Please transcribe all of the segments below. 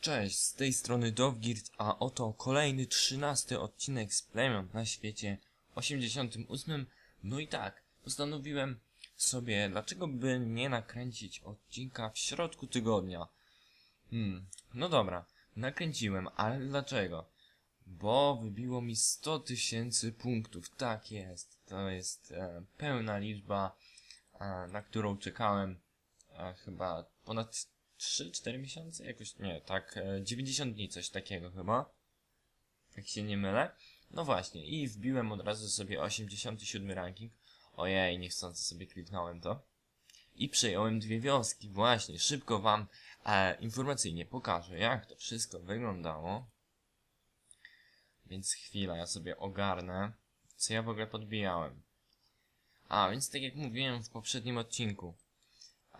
Cześć, z tej strony Dovgirt, a oto kolejny, trzynasty odcinek z plemion na świecie 88. No i tak, postanowiłem sobie, dlaczego by nie nakręcić odcinka w środku tygodnia. Hmm, no dobra, nakręciłem, ale dlaczego? Bo wybiło mi 100 tysięcy punktów, tak jest. To jest e, pełna liczba, e, na którą czekałem e, chyba ponad 3-4 miesiące? Jakoś, nie, tak, e, 90 dni, coś takiego chyba. Jak się nie mylę. No właśnie, i wbiłem od razu sobie 87 ranking. Ojej, niechcący sobie kliknąłem to. I przejąłem dwie wioski, właśnie, szybko wam e, informacyjnie pokażę, jak to wszystko wyglądało. Więc chwila, ja sobie ogarnę, co ja w ogóle podbijałem. A, więc tak jak mówiłem w poprzednim odcinku,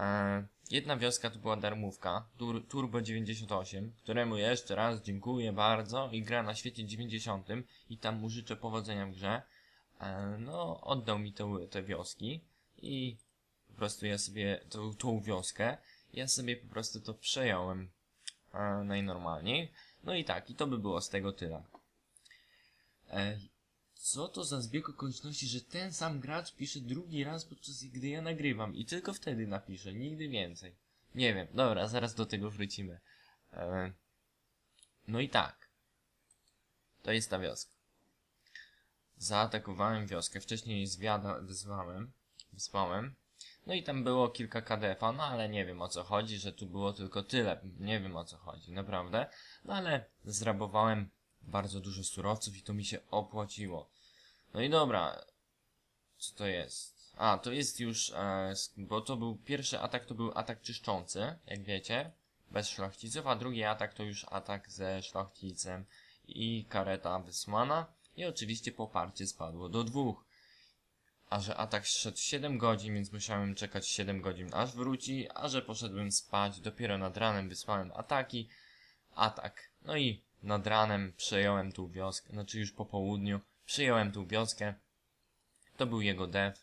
E, jedna wioska to była darmówka, Tur Turbo 98, któremu jeszcze raz dziękuję bardzo i gra na świecie 90 i tam mu życzę powodzenia w grze. E, no, oddał mi te, te wioski i po prostu ja sobie tą, tą wioskę, ja sobie po prostu to przejąłem e, najnormalniej. No i tak, i to by było z tego tyle. E, co to za zbieg okoliczności, że ten sam gracz pisze drugi raz podczas gdy ja nagrywam i tylko wtedy napisze, nigdy więcej. Nie wiem, dobra, zaraz do tego wrócimy. E, no i tak. To jest ta wioska. Zaatakowałem wioskę, wcześniej zwiada wysłałem, wysłałem. No i tam było kilka KDF-a, no ale nie wiem o co chodzi, że tu było tylko tyle. Nie wiem o co chodzi, naprawdę. No ale zrabowałem bardzo dużo surowców i to mi się opłaciło. No i dobra. Co to jest? A, to jest już, e, bo to był pierwszy atak, to był atak czyszczący, jak wiecie, bez szlachciców, a drugi atak to już atak ze szlachcicem i kareta wysłana i oczywiście poparcie spadło do dwóch. A że atak szedł 7 godzin, więc musiałem czekać 7 godzin aż wróci, a że poszedłem spać, dopiero nad ranem wysłałem ataki, atak. No i nad ranem przejąłem tą wioskę, znaczy już po południu, przejąłem tą wioskę. To był jego dev.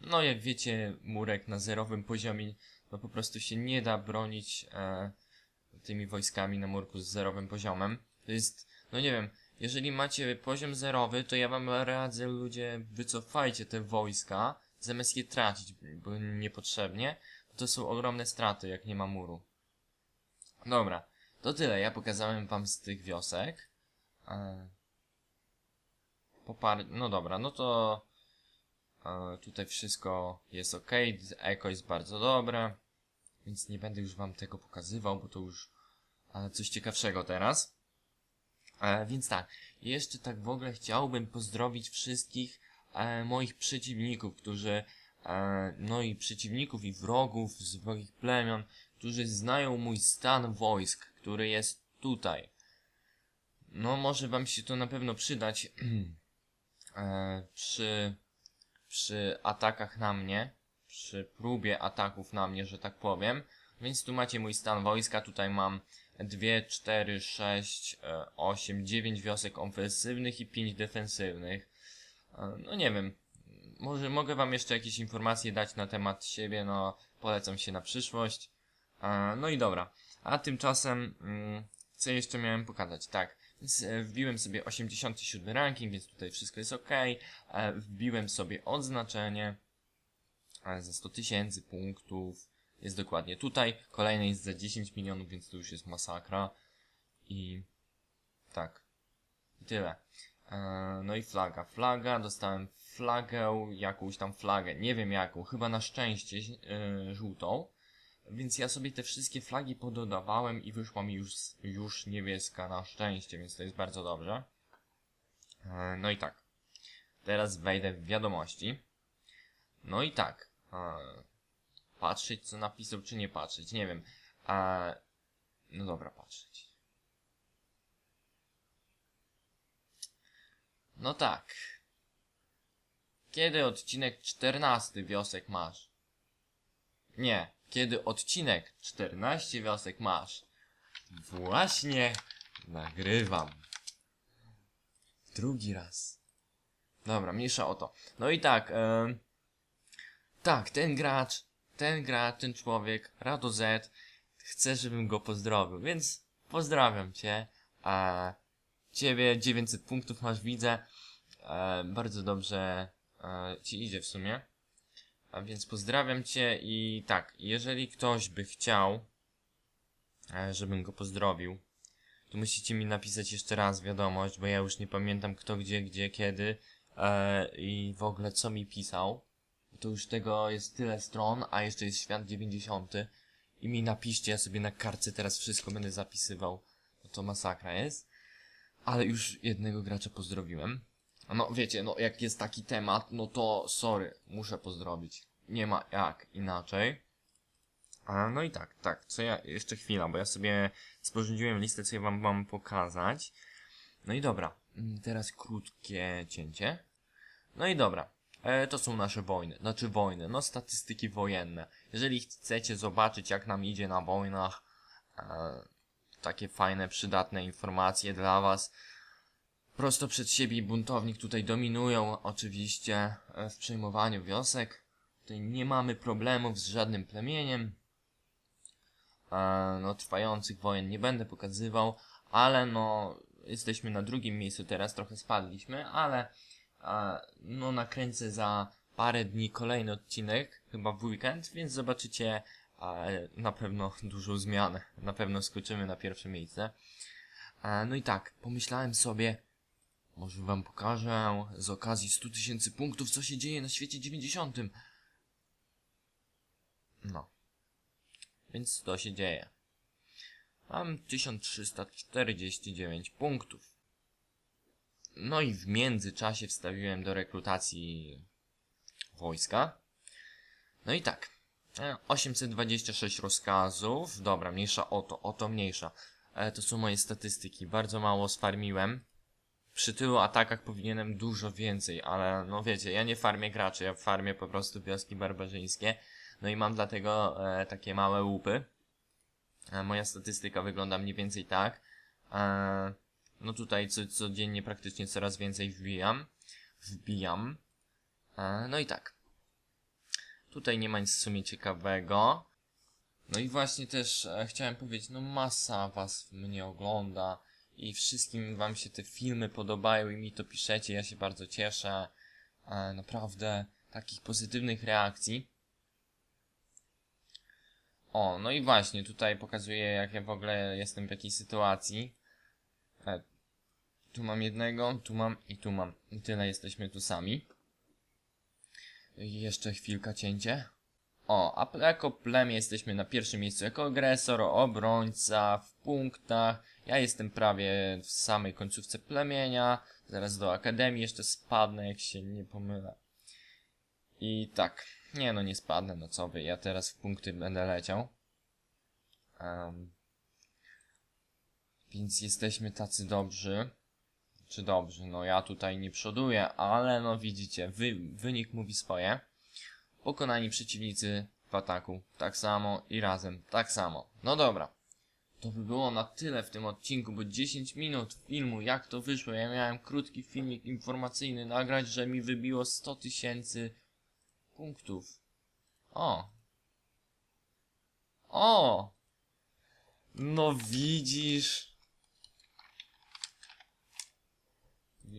No jak wiecie, murek na zerowym poziomie, no po prostu się nie da bronić e, tymi wojskami na murku z zerowym poziomem. To jest, no nie wiem, jeżeli macie poziom zerowy, to ja wam radzę, ludzie, wycofajcie te wojska, zamiast je tracić, bo niepotrzebnie. To są ogromne straty, jak nie ma muru. Dobra, to tyle. Ja pokazałem wam z tych wiosek. E, popar... No dobra, no to e, tutaj wszystko jest ok. Eko jest bardzo dobre. Więc nie będę już wam tego pokazywał, bo to już e, coś ciekawszego teraz. Więc tak, jeszcze tak w ogóle chciałbym pozdrowić wszystkich moich przeciwników, którzy, no i przeciwników i wrogów z moich plemion, którzy znają mój stan wojsk, który jest tutaj. No, może wam się to na pewno przydać e, przy, przy atakach na mnie, przy próbie ataków na mnie, że tak powiem. Więc tu macie mój stan wojska, tutaj mam 2, 4, 6, 8, 9 wiosek ofensywnych i 5 defensywnych. E, No nie wiem, może mogę wam jeszcze jakieś informacje dać na temat siebie, no polecam się na przyszłość. E, No i dobra, a tymczasem, mm, co jeszcze miałem pokazać? Tak, e, wbiłem sobie 87 ranking, więc tutaj wszystko jest ok. E, Wbiłem sobie odznaczenie e, za 100 tysięcy punktów. Jest dokładnie tutaj. Kolejny jest za 10 milionów, więc to już jest masakra. I tak. Tyle. No i flaga. Flaga, dostałem flagę, jakąś tam flagę, nie wiem jaką, chyba na szczęście żółtą. Więc ja sobie te wszystkie flagi pododawałem i wyszła mi już, już niebieska na szczęście, więc to jest bardzo dobrze. E, no i tak. Teraz wejdę w wiadomości. No i tak. E, patrzeć co napisał, czy nie patrzeć, nie wiem. E, no dobra, patrzeć. No tak. Kiedy odcinek 14 wiosek masz? Nie. Kiedy odcinek 14 wiosek masz? Właśnie nagrywam. Drugi raz. Dobra, mniejsza o to. No i tak, e, tak, ten gracz, ten gracz, ten człowiek, Rado Z, chce, żebym go pozdrowił, więc pozdrawiam cię. A ciebie 900 punktów masz, widzę. E, bardzo dobrze e, ci idzie w sumie. A więc pozdrawiam cię i tak, jeżeli ktoś by chciał, e, żebym go pozdrowił, to musicie mi napisać jeszcze raz wiadomość, bo ja już nie pamiętam kto, gdzie, gdzie, kiedy e, i w ogóle co mi pisał. To już tego jest tyle stron, a jeszcze jest świat 90. I mi napiszcie, ja sobie na kartce teraz wszystko będę zapisywał. No to masakra jest. Ale już jednego gracza pozdrowiłem. No wiecie, no jak jest taki temat, no to sorry, muszę pozdrowić. Nie ma jak inaczej. A, no i tak, tak, co ja, jeszcze chwila, bo ja sobie sporządziłem listę, co ja wam mam pokazać. No i dobra, mm, teraz krótkie cięcie. No i dobra, e, to są nasze wojny, znaczy wojny, no statystyki wojenne. Jeżeli chcecie zobaczyć jak nam idzie na wojnach, e, takie fajne, przydatne informacje dla was, prosto przed siebie buntownik tutaj dominują oczywiście e, w przejmowaniu wiosek. Tutaj nie mamy problemów z żadnym plemieniem. E, no, trwających wojen nie będę pokazywał, ale no, jesteśmy na drugim miejscu teraz, trochę spadliśmy, ale e, no, nakręcę za parę dni kolejny odcinek, chyba w weekend, więc zobaczycie na pewno dużą zmianę. Na pewno skoczymy na pierwsze miejsce. No i tak, pomyślałem sobie, może wam pokażę z okazji 100 tysięcy punktów, co się dzieje na świecie 90. No. Więc to się dzieje. Mam 1349 punktów. No i w międzyczasie wstawiłem do rekrutacji wojska. No i tak. e, 826 rozkazów. Dobra, mniejsza o to, o to mniejsza. E, to są moje statystyki. Bardzo mało sfarmiłem. Przy tylu atakach powinienem dużo więcej, ale no wiecie, ja nie farmię graczy, ja farmię po prostu wioski barbarzyńskie. No i mam dlatego e, takie małe łupy. E, moja statystyka wygląda mniej więcej tak. E, no tutaj co, codziennie praktycznie coraz więcej wbijam. Wbijam. E, no i tak. Tutaj nie ma nic w sumie ciekawego. No i właśnie też e, chciałem powiedzieć, no masa was mnie ogląda i wszystkim wam się te filmy podobają i mi to piszecie, ja się bardzo cieszę. E, naprawdę takich pozytywnych reakcji. O, no i właśnie, tutaj pokazuję jak ja w ogóle jestem w jakiej sytuacji. E, tu mam jednego, tu mam i tu mam. I tyle jesteśmy tu sami. I jeszcze chwilka cięcie. O, a jako plemię jesteśmy na pierwszym miejscu jako agresor, obrońca, w punktach. Ja jestem prawie w samej końcówce plemienia. Zaraz do akademii jeszcze spadnę, jak się nie pomylę. I tak. Nie no, nie spadnę, no co wy, ja teraz w punkty będę leciał. Em, więc jesteśmy tacy dobrzy. Czy dobrzy, no ja tutaj nie przoduję, ale no widzicie, wy, wynik mówi swoje. Pokonani przeciwnicy w ataku tak samo i razem tak samo. No dobra. To by było na tyle w tym odcinku, bo 10 minut filmu, jak to wyszło? Ja miałem krótki filmik informacyjny nagrać, że mi wybiło 100 tysięcy punktów. O. O. No widzisz.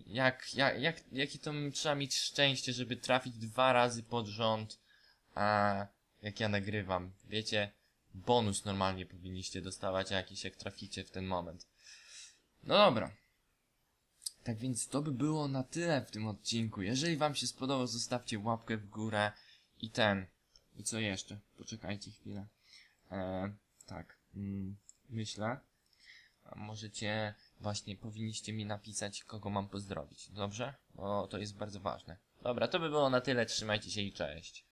Jak, jak, jak, jakie to trzeba mieć szczęście, żeby trafić dwa razy pod rząd, a jak ja nagrywam. Wiecie, bonus normalnie powinniście dostawać jakiś, jak traficie w ten moment. No dobra. Tak więc to by było na tyle w tym odcinku. Jeżeli wam się spodobał, zostawcie łapkę w górę i ten. I co jeszcze? Poczekajcie chwilę. E, tak. Mm, myślę. A możecie, właśnie powinniście mi napisać, kogo mam pozdrowić. Dobrze? Bo to jest bardzo ważne. Dobra, to by było na tyle. Trzymajcie się i cześć.